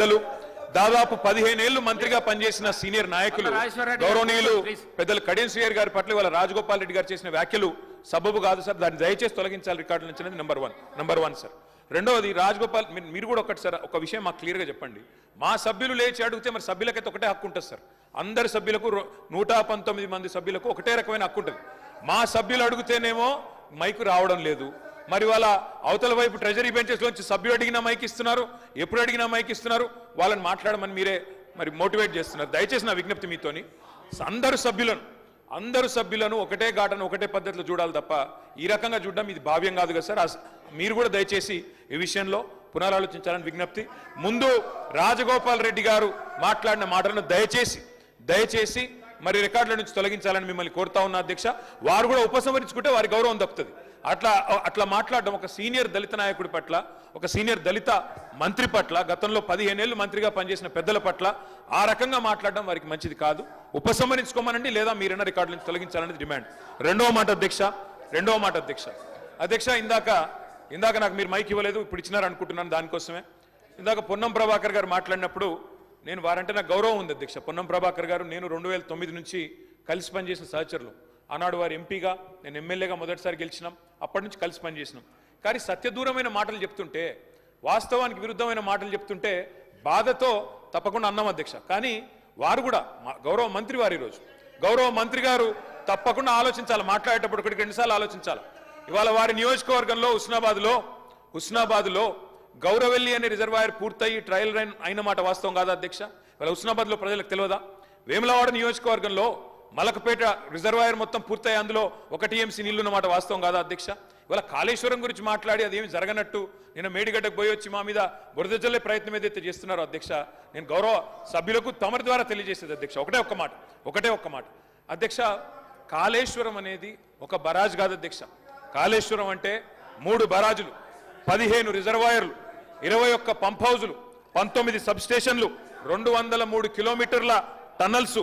పెద్దలు దాదాపు పదిహేనేళ్ళు మంత్రిగా పనిచేసిన సీనియర్ నాయకులు గౌరవనీయులు. పెద్దలు కడియం శ్రీయర్ గారి పట్ల ఇవాళ రాజగోపాల్ రెడ్డి గారు చేసిన వ్యాఖ్యలు సబబు కాదు సార్ దాన్ని దయచేసి తొలగించాలి రికార్డు నుంచి అనేది number one number one sir రెండవది రాజగోపాల్ మీరు- కూడా ఒకటి సార్ ఒక విషయం మాకు క్లియర్గా చెప్పండి. మా సభ్యులు లేచి అడిగితే మరి సభ్యులకైతే ఒకటే హక్కు ఉంటుంది సార్. అందరి సభ్యులకు నూట పంతొమ్మిది మంది సభ్యులకు ఒకటే రకమైన హక్కు ఉంటుంది. మా సభ్యులు అడిగితేనేమో మైకు రావడం లేదు. మరి వాళ్ళ అవతల వైపు ట్రెజరీ బెంచెస్లోంచి సభ్యులు అడిగినా మైక్ ఇస్తున్నారు ఎప్పుడు అడిగినా మైక్ ఇస్తున్నారు వాళ్ళని మాట్లాడమని మీరే మరి మోటివేట్ చేస్తున్నారు. దయచేసి నా విజ్ఞప్తి మీతోని అందరు సభ్యులను అందరు సభ్యులను ఒకటే ఘాటను ఒకటే పద్ధతిలో చూడాలి తప్ప ఈ రకంగా చూడడం ఇది భావ్యం కాదు కదా సార్. అస్- మీరు కూడా దయచేసి ఈ విషయంలో పునరాలోచించాలని విజ్ఞప్తి. ముందు రాజగోపాల్ రెడ్డి గారు మాట్లాడిన మాటలను దయచేసి దయచేసి మరి రికార్డుల నుంచి తొలగించాలని మిమ్మల్ని కోరుతా ఉన్నా అధ్యక్ష. వారు కూడా ఉపసంహరించుకుంటే వారి గౌరవం తప్పుతుంది. అట్లా అట్లా మాట్లాడడం ఒక సీనియర్ దళిత నాయకుడి పట్ల ఒక సీనియర్ దళిత మంత్రి పట్ల గతంలో పదిహేనేళ్ళు మంత్రిగా పనిచేసిన పెద్దల పట్ల ఆ రకంగా మాట్లాడడం వారికి మంచిది కాదు. ఉపసంహరించుకోమనండి లేదా మీరన్న రికార్డు నుంచి తొలగించాలనేది డిమాండ్. రెండవ మాట అధ్యక్ష రెండవ మాట అధ్యక్ష. అధ్యక్ష ఇందాక ఇందాక నాకు మీరు మైక్ ఇవ్వలేదు ఇప్పుడు ఇచ్చినారు అనుకుంటున్నాను దానికోసమే. ఇందాక పొన్నం ప్రభాకర్ గారు మాట్లాడినప్పుడు నేను వారంటే నాకు గౌరవం ఉంది అధ్యక్ష. పొన్నం ప్రభాకర్ గారు నేను రెండు వేల తొమ్మిది నుంచి కలిసి పనిచేసిన సహచరులు. ఆనాడు వారు ఎంపీగా నేను ఎమ్మెల్యేగా మొదటిసారి గెలిచినాం. అప్పటి నుంచి కలిసి పనిచేసినాం. కానీ సత్యదూరమైన మాటలు చెప్తుంటే వాస్తవానికి విరుద్ధమైన మాటలు చెప్తుంటే బాధతో తప్పకుండా అన్నాం అధ్యక్ష. కానీ వారు కూడా మా గౌరవ మంత్రి వారు ఈరోజు. గౌరవ మంత్రి గారు తప్పకుండా ఆలోచించాలి మాట్లాడేటప్పుడు ఒకటికి రెండుసార్లు ఆలోచించాలి. ఇవాళ వారి నియోజకవర్గంలో హుస్నాబాద్లో హుస్నాబాద్లో గౌరవెల్లి అనే రిజర్వాయర్ పూర్తయి ట్రయల్ రైన్ అయిన మాట వాస్తవం కాదా అధ్యక్ష? ఇవాళ హుస్నాబాద్లో ప్రజలకు తెలియదా? వేములవాడ నియోజకవర్గంలో మలకపేట రిజర్వాయర్ మొత్తం పూర్తయి అందులో ఒక టీఎంసీ నీళ్ళు ఉన్నమాట వాస్తవం కాదా అధ్యక్ష? ఇవాళ కాళేశ్వరం గురించి మాట్లాడి అదేమి జరగనట్టు. నేను మేడిగడ్డకు పోయి వచ్చి మా మీద బురద జల్లే ప్రయత్నం ఏదైతే చేస్తున్నారో అధ్యక్ష నేను గౌరవ సభ్యులకు తమరి ద్వారా తెలియజేసేది అధ్యక్ష. ఒకటే ఒక్క మాట ఒకటే ఒక్క మాట. అధ్యక్ష కాళేశ్వరం అనేది ఒక బరాజ్ కాదు అధ్యక్ష. కాళేశ్వరం అంటే మూడు బరాజులు పదిహేను రిజర్వాయర్లు ఇరవై ఒక్క పంప్ హౌజులు పంతొమ్మిది సబ్ స్టేషన్లు రెండు వందల మూడు కిలోమీటర్ల టన్నల్సు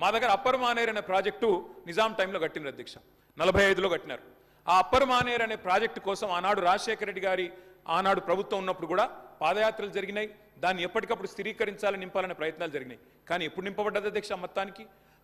మా దగ్గర అప్పర్ మానేర్ అనే ప్రాజెక్టు నిజాం టైంలో కట్టినారు అధ్యక్ష. నలభై ఐదులో కట్టినారు. ఆ అప్పర్ మానేర్ అనే ప్రాజెక్టు కోసం ఆనాడు రాజశేఖర రెడ్డి గారి ఆనాడు ప్రభుత్వం ఉన్నప్పుడు కూడా పాదయాత్రలు జరిగినాయి. దాన్ని ఎప్పటికప్పుడు స్థిరీకరించాలని నింపాలనే ప్రయత్నాలు జరిగినాయి. కానీ ఎప్పుడు నింపబడ్డది అధ్యక్ష మొత్తానికి?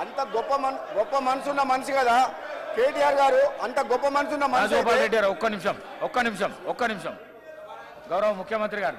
అంత గొప్ప మన్ గొప్ప మనసున్న మనిషి కదా. కేటీఆర్ గారు అంత గొప్ప మనసున్న మనిషి ఒక్క నిమిషం ఒక్క నిమిషం ఒక్క నిమిషం. గౌరవ ముఖ్యమంత్రి గారు